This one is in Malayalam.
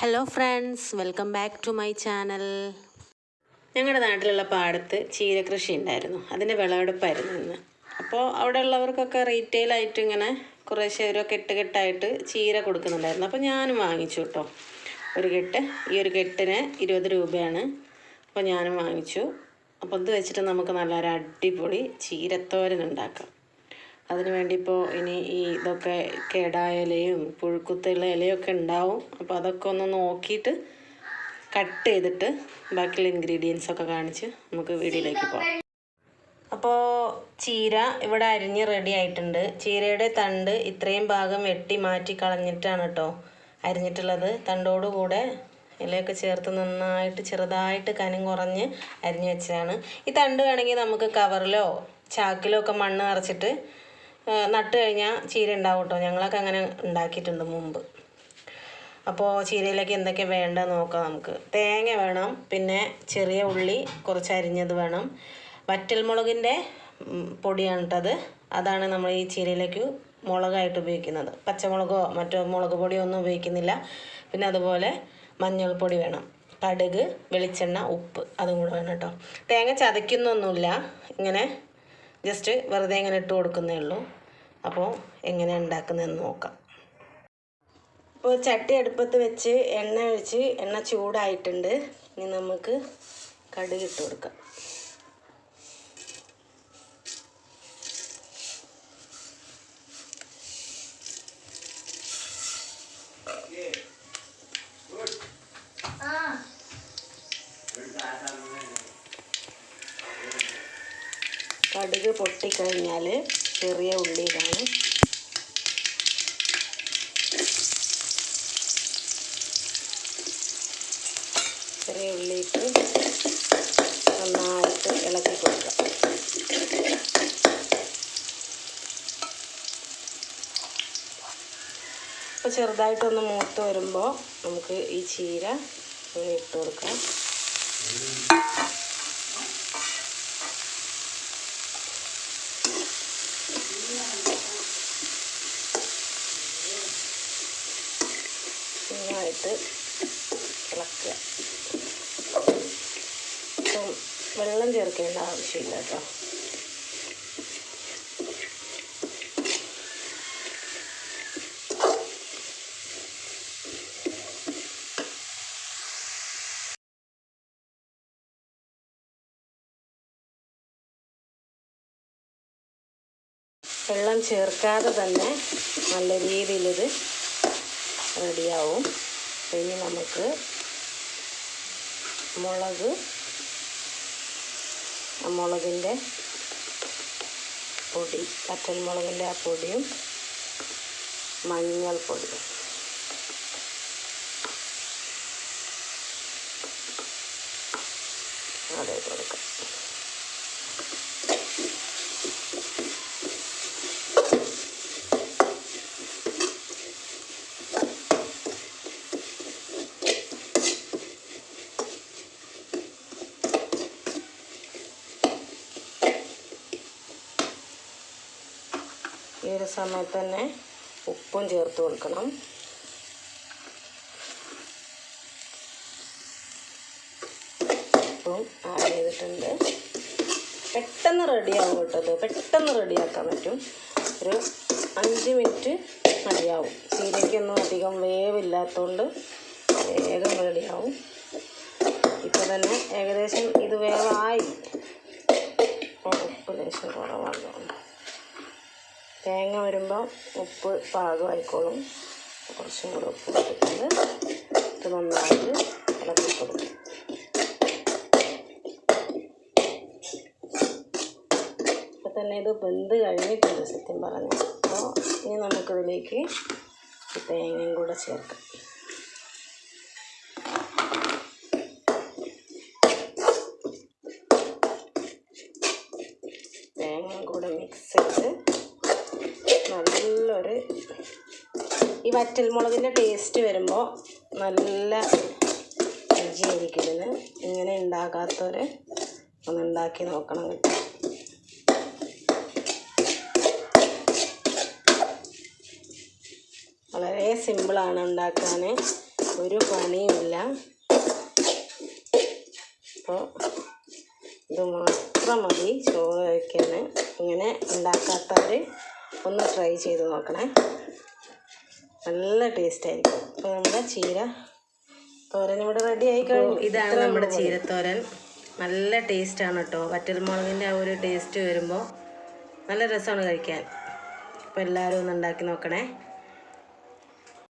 Hello friends welcome back to my channel ഞങ്ങളുടെ നാട്ടിലുള്ള പാടത്ത് ചീര കൃഷി ഉണ്ടായിരുന്നു. അതിന്റെ വിളവെടുപ്പായിരുന്നു ഇന്ന്. അപ്പോൾ അവിടെ ഉള്ളവർക്കൊക്കെ റീറ്റെയിൽ ആയിട്ട് ഇങ്ങനെ കുറേശ്ശെ കെട്ട് കെട്ടായിട്ട് ചീര കൊടുക്കുന്നുണ്ടായിരുന്നു. അപ്പോൾ ഞാനും വാങ്ങിച്ചു കേട്ടോ ഒരു കെട്ട്. ഈ ഒരു കെട്ടിന് ഇരുപത് രൂപയാണ്. അപ്പോൾ ഞാനും വാങ്ങിച്ചു. അപ്പോൾ ഇത് വെച്ചിട്ട് നമുക്ക് നല്ലൊരു അടിപൊളി ചീരത്തോരൻ ഉണ്ടാക്കാം. അതിന് വേണ്ടി ഇപ്പോൾ ഇനി ഈ ഇതൊക്കെ കേടായ ഇലയും പുഴുക്കുത്തുള്ള ഇലയൊക്കെ ഉണ്ടാവും. അപ്പോൾ അതൊക്കെ ഒന്ന് നോക്കിയിട്ട് കട്ട് ചെയ്തിട്ട് ബാക്കിയുള്ള ഇൻഗ്രീഡിയൻസ് ഒക്കെ കാണിച്ച് നമുക്ക് വീഡിയോയിലേക്ക് പോകാം അപ്പോൾ ചീര ഇവിടെ അരിഞ്ഞ് റെഡി ആയിട്ടുണ്ട്. ചീരയുടെ തണ്ട് ഇത്രയും ഭാഗം വെട്ടി മാറ്റി കളഞ്ഞിട്ടാണ് കേട്ടോ അരിഞ്ഞിട്ടുള്ളത്. തണ്ടോടുകൂടെ ഇലയൊക്കെ ചേർത്ത് നന്നായിട്ട് ചെറുതായിട്ട് കനം കുറഞ്ഞ് അരിഞ്ഞ് വെച്ചതാണ്. ഈ തണ്ട് വേണമെങ്കിൽ നമുക്ക് കവറിലോ ചാക്കിലോ ഒക്കെ മണ്ണ് നിറച്ചിട്ട് നട്ട് കഴിഞ്ഞാൽ ചീര ഉണ്ടാവും കേട്ടോ ഞങ്ങളൊക്കെ അങ്ങനെ ഉണ്ടാക്കിയിട്ടുണ്ട് മുമ്പ്. അപ്പോൾ ചീരയിലേക്ക് എന്തൊക്കെ വേണ്ടതെന്ന് നോക്കാം നമുക്ക്. തേങ്ങ വേണം പിന്നെ ചെറിയ ഉള്ളി കുറച്ച് അരിഞ്ഞത് വേണം. വറ്റൽമുളകിന്റെ പൊടിയാണ് കേട്ടത് അതാണ് നമ്മൾ ഈ ചീരയിലേക്ക് മുളകായിട്ട് ഉപയോഗിക്കുന്നത്. പച്ചമുളകോ മറ്റോ മുളക് പൊടിയോ ഒന്നും ഉപയോഗിക്കുന്നില്ല. പിന്നെ അതുപോലെ മഞ്ഞൾപ്പൊടി വേണം. കടുക് വെളിച്ചെണ്ണ ഉപ്പ് അതും കൂടെ വേണം കേട്ടോ തേങ്ങ ചതയ്ക്കുന്നൊന്നുമില്ല. ഇങ്ങനെ ജസ്റ്റ് വെറുതെ ഇങ്ങനെ ഇട്ട് കൊടുക്കുന്നേ ഉള്ളൂ. അപ്പോൾ എങ്ങനെ ഉണ്ടാക്കുന്നതെന്ന് നോക്കാം. ഇപ്പോൾ ചട്ടി അടുപ്പത്ത് വെച്ച് എണ്ണ ഒഴിച്ച് എണ്ണ ചൂടായിട്ടുണ്ട്. ഇനി നമുക്ക് കടുക് ഇട്ട് കൊടുക്കാം. കടുക് പൊട്ടിക്കഴിഞ്ഞാൽ ചെറിയ ഉള്ളി ഇതാണ്. ചെറിയ ഉള്ളി ഇട്ട് നന്നായിട്ട് ഇളക്കി കൊടുക്കുക അപ്പോൾ ചെറുതായിട്ടൊന്ന് മൂത്ത് വരുമ്പോൾ നമുക്ക് ഈ ചീര ഇട്ട് കൊടുക്കാം. നന്നായിട്ട് ഇളക്കുക. ഇപ്പം വെള്ളം ചേർക്കേണ്ട ആവശ്യമില്ല കേട്ടോ. വെള്ളം ചേർക്കാതെ തന്നെ നല്ല രീതിയിലിത് റെഡിയാവും. ഇനി നമുക്ക് മുളക് മുളകിന്റെ പൊടി പച്ചൽ മുളകിന്റെ ആ പൊടിയും മഞ്ഞൾപ്പൊടിയും അതെ കൊടുക്കാം. ഈ സമയത്ത് തന്നെ ഉപ്പും ചേർത്ത് കൊടുക്കണം. ഉപ്പും ആഡ് ചെയ്തിട്ടുണ്ട്. പെട്ടെന്ന് റെഡിയാവും കേട്ടോ അത് പെട്ടെന്ന് റെഡിയാക്കാൻ പറ്റും. ഒരു അഞ്ച് മിനിറ്റ് മതിയാവും. ചീരയ്ക്കൊന്നും അധികം വേവില്ലാത്തതുകൊണ്ട് വേഗം റെഡിയാവും ഇപ്പോൾ തന്നെ ഏകദേശം ഇത് വേവായി. ഉപ്പ് ലേശം കുറവാണ്. തേങ്ങ വരുമ്പോൾ ഉപ്പ് പാകമായിക്കോളും കുറച്ചും കൂടെ ഉപ്പ് ഇട്ടിട്ടുണ്ട്. ഇത് നന്നായിട്ട് ഇളക്കി കൊടുക്കും ഇപ്പം തന്നെ ഇത് വെന്ത് കഴിഞ്ഞിട്ടുണ്ട് സത്യം പറഞ്ഞു. അപ്പോൾ ഇനി നമുക്കിതിലേക്ക് തേങ്ങയും കൂടെ ചേർക്കാം. തേങ്ങയും കൂടെ മിക്സ് ചെയ്ത് നല്ലൊരു ഈ വറ്റൽമുളകിന്റെ ടേസ്റ്റ് വരുമ്പോൾ നല്ല രുചിയായിരിക്കും ഇതിന്. ഇങ്ങനെ ഉണ്ടാക്കാത്തവർ ഒന്ന് ഉണ്ടാക്കി നോക്കണം വളരെ സിമ്പിളാണ് ഉണ്ടാക്കാൻ. ഒരു പണിയുമില്ല. അപ്പോൾ ഇത് മാത്രം മതി. ചോറ് കഴിക്കാൻ. ഇങ്ങനെ ഉണ്ടാക്കാത്തവർ ഒന്ന് ട്രൈ ചെയ്ത് നോക്കണേ. നല്ല ടേസ്റ്റായിരിക്കും അപ്പോൾ നമ്മുടെ ചീര തോരൻ ഇവിടെ റെഡി ആയി കഴിഞ്ഞു. ഇതാണ് നമ്മുടെ ചീരത്തോരൻ. നല്ല ടേസ്റ്റാണ് കേട്ടോ വറ്റൽമുളകിന്റെ ആ ഒരു ടേസ്റ്റ് വരുമ്പോൾ നല്ല രസമാണ് കഴിക്കാൻ. അപ്പോൾ എല്ലാവരും ഒന്ന് ഉണ്ടാക്കി നോക്കണേ.